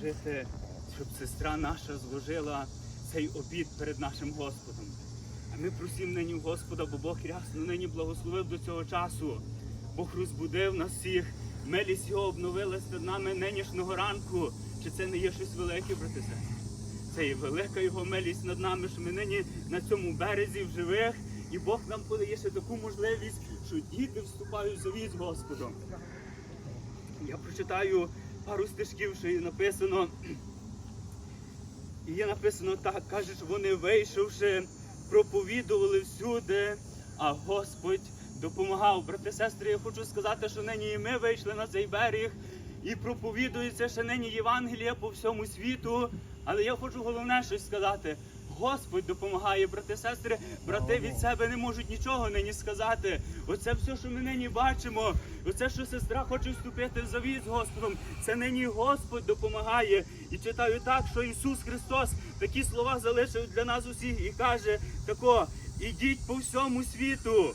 служити, щоб сестра наша зложила цей обід перед нашим Господом. А ми просимо нині Господа, бо Бог рясно нині благословив до цього часу. Бог розбудив нас всіх, милість його обновилась над нами нинішнього ранку. Чи це не є щось велике, брати сестри? Це є велика його милість над нами, що ми нині на цьому березі в живих, і Бог нам подає ще таку можливість, що діти вступають в завіт з Господом. Я прочитаю пару стежків, що є написано. І є написано так, кажуть, вони вийшовши, проповідували всюди, а Господь допомагав. Брати, сестри, я хочу сказати, що нині і ми вийшли на цей берег і проповідується ще нині Євангелія по всьому світу. Але я хочу головне щось сказати. Господь допомагає, брати, сестри, брати від себе не можуть нічого нині сказати. Оце все, що ми нині бачимо, оце, що сестра хоче вступити в завіт з Господом, це нині Господь допомагає. І читаю так, що Ісус Христос такі слова залишив для нас усіх і каже тако: ідіть по всьому світу,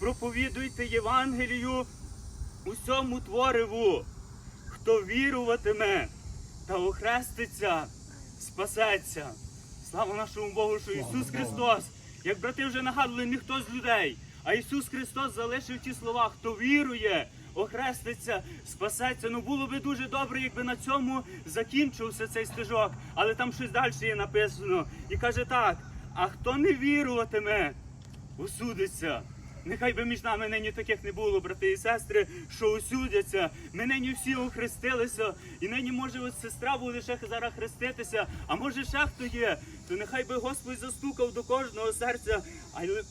проповідуйте Євангелію усьому твориву, хто віруватиме та охреститься, спасеться. Слава нашому Богу, що Ісус Христос, як брати вже нагадували, ніхто з людей, а Ісус Христос залишив ті слова, хто вірує, охреститься, спасеться. Ну було би дуже добре, якби на цьому закінчився цей стежок, але там щось далі є написано. І каже так: а хто не віруватиме, осудиться. Нехай би між нами нині таких не було, брати і сестри, що осудяться. Ми нині всі охрестилися, і нині може от сестра буде ще зараз хреститися, а може ще хто є, то нехай би Господь застукав до кожного серця. Але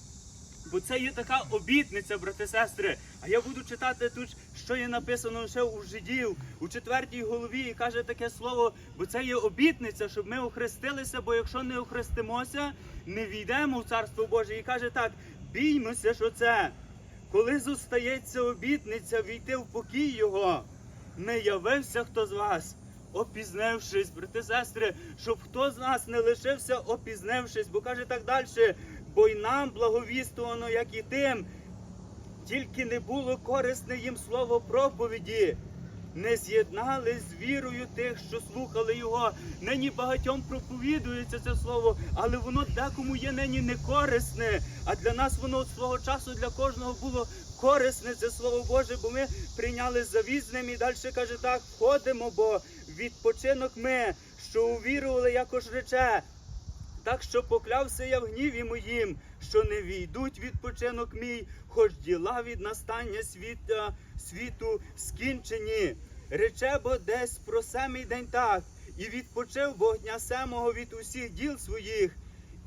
Бо це є така обітниця, брати сестри. А я буду читати тут, що є написано ще у жидів, у четвертій голові, і каже таке слово, бо це є обітниця, щоб ми охрестилися, бо якщо не охрестимося, не війдемо в Царство Боже. І каже так: біймося, що це. Коли зостається обітниця війти в покій Його, не явився хто з вас, опізнившись, брати сестри, щоб хто з нас не лишився, опізнившись, бо каже так далі, бо й нам благовістувано, як і тим, тільки не було корисне їм слово проповіді. Не з'єднали з вірою тих, що слухали його. Нині багатьом проповідується це слово, але воно декому є нині не корисне. А для нас воно свого часу для кожного було корисне це слово Боже, бо ми прийняли завіт з ним і далі каже так: входимо, бо відпочинок ми, що увірували, якось рече. Так що поклявся я в гніві моїм, що не війдуть відпочинок мій, хоч діла від настання світа, світу скінчені. Рече бо десь про семий день так, і відпочив Бог дня семого від усіх діл своїх,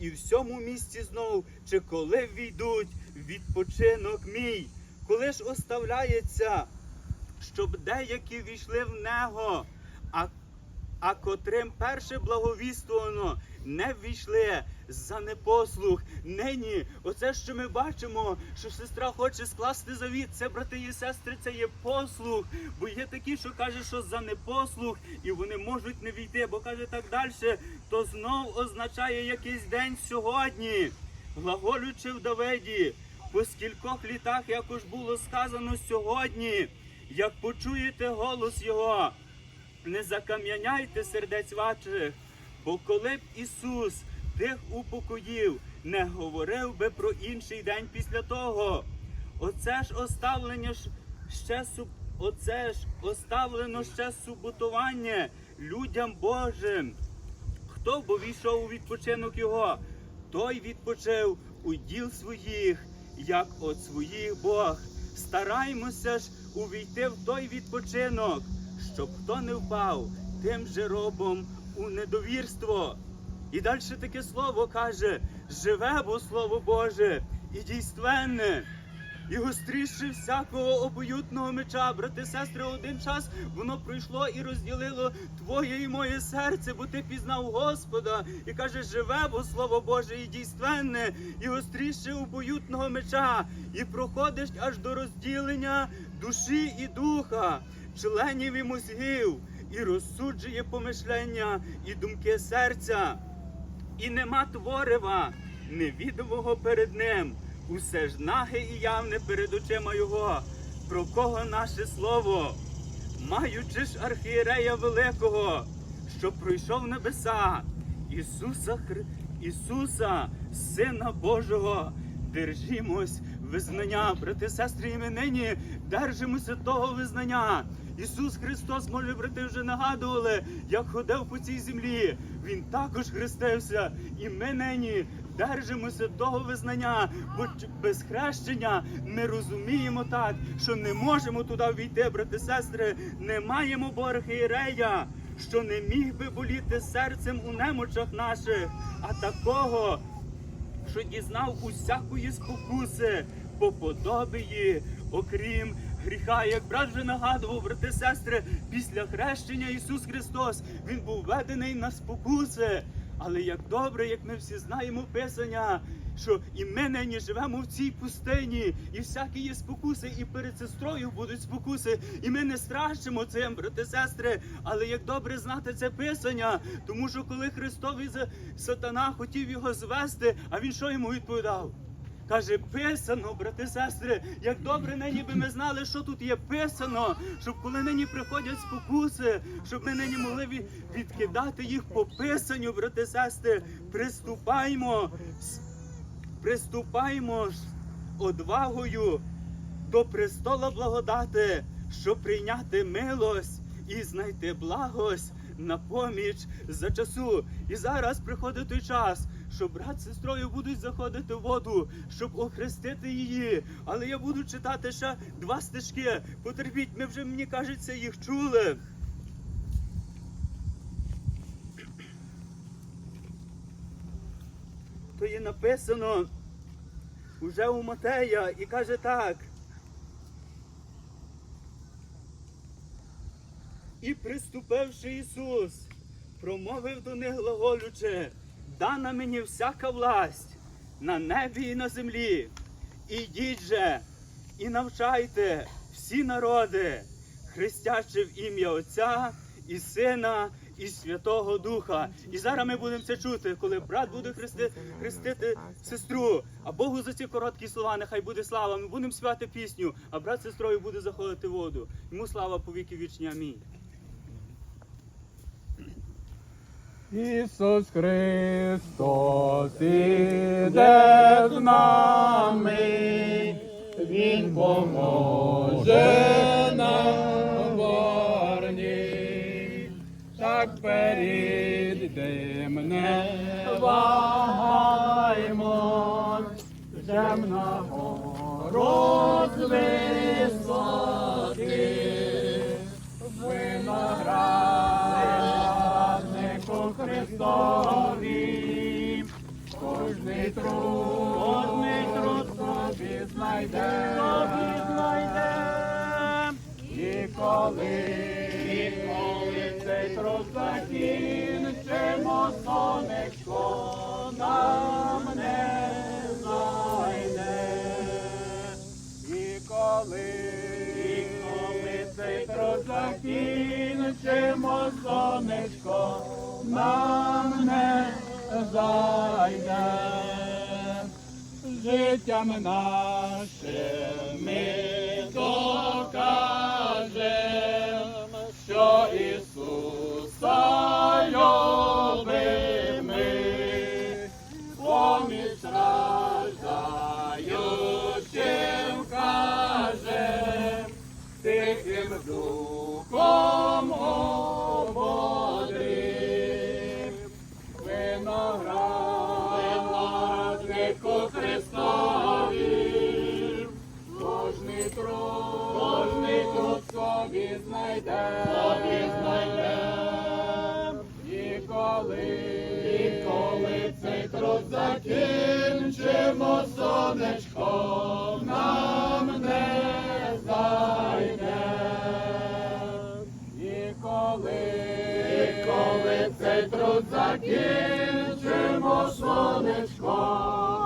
і в сьому місці знов, чи коли війдуть відпочинок мій, коли ж оставляється, щоб деякі війшли в нього, а а котрим перше благовіствовано не ввійшли за непослух. Нині, оце, що ми бачимо, що сестра хоче скласти завіт. Це, брати і сестри, це є послух. Бо є такі, що каже, що за непослух, і вони можуть не війти, бо каже так далі, то знов означає якийсь день сьогодні. Глаголючи в Давиді, по скількох літах, якось було сказано сьогодні, як почуєте голос Його не закам'яняйте сердець ваших, бо коли б Ісус тих упокоїв, не говорив би про інший день після того. Оце ж оставлення ще суб... оце ж оставлено ще суботування людям Божим. Хто бо війшов у відпочинок його, той відпочив у діл своїх, як от своїх Бог. Стараймося ж увійти в той відпочинок, щоб хто не впав тим же робом у недовірство. І далі таке слово каже: живе бо слово Боже і дійственне. І гостріше всякого обоюдного меча, брати, сестри, один час воно пройшло і розділило твоє і моє серце, бо ти пізнав Господа і каже, живе, бо слово Боже і дійственне, і гостріше обоюдного меча, і проходиш аж до розділення душі і духа, членів і мозгів, і розсуджує помишлення і думки серця. І нема творива невідомого перед ним. Усе ж наге і явне перед очима його. Про кого наше слово? Маючи ж архієрея великого, що пройшов небеса, Ісуса Хри... Ісуса, Сина Божого. Держімось визнання, брати, сестри, і ми нині держимося того визнання. Ісус Христос, може, брати, вже нагадували, як ходив по цій землі. Він також хрестився, і ми нині держимося того визнання, бо без хрещення ми розуміємо так, що не можемо туди війти, брати, сестри, не маємо Борхірея, що не міг би боліти серцем у немочах наших, а такого що дізнав усякої спокуси по подобії, окрім гріха. Як брат вже нагадував, брати сестри, після хрещення Ісус Христос Він був введений на спокуси. Але як добре, як ми всі знаємо Писання, що і ми нині живемо в цій пустині, і всякі є спокуси, і перед сестрою будуть спокуси, і ми не страшимо цим, брати сестри. Але як добре знати це писання, тому що коли Христовий сатана хотів його звести, а він що йому відповідав? Каже, писано, брати сестри, як добре нині би ми знали, що тут є писано, щоб коли нині приходять спокуси, щоб ми нині могли ві- відкидати їх по писанню, брати сестри, приступаймо, приступаймо з одвагою до престола благодати, щоб прийняти милость і знайти благость на поміч за часу. І зараз приходить той час, що брат з сестрою будуть заходити в воду, щоб охрестити її. Але я буду читати ще два стежки. Потерпіть, ми вже мені кажеться, їх чули. То є написано уже у Матея і каже так. І приступивши Ісус, промовив до них глаголючи, дана мені всяка власть на небі і на землі. Ідіть же і навчайте всі народи, хрестячи в ім'я Отця і Сина і Святого Духа. І зараз ми будемо це чути, коли брат буде хрести, хрестити сестру. А Богу за ці короткі слова, нехай буде слава. Ми будемо співати пісню, а брат з сестрою буде заходити воду. Йому слава по віки вічні. Амінь. Ісус Христос іде з нами, Він поможе нам борні, так перейдем, не вагаймо, земного розвисоти, труд, кожний труд знайде, собі знайде. І коли, і коли цей труд закінчимо, нам не зайде. І коли, і цей труд закінчимо, сонечко нам. Життям нашим ми докажем, що Ісуса любимо ми, поміж страждаючим кажем, тихим духом ободрим. Винограднику І коли, коли цей труд закінчимо, сонечко нам не зайде. І коли, коли цей труд закінчимо, сонечко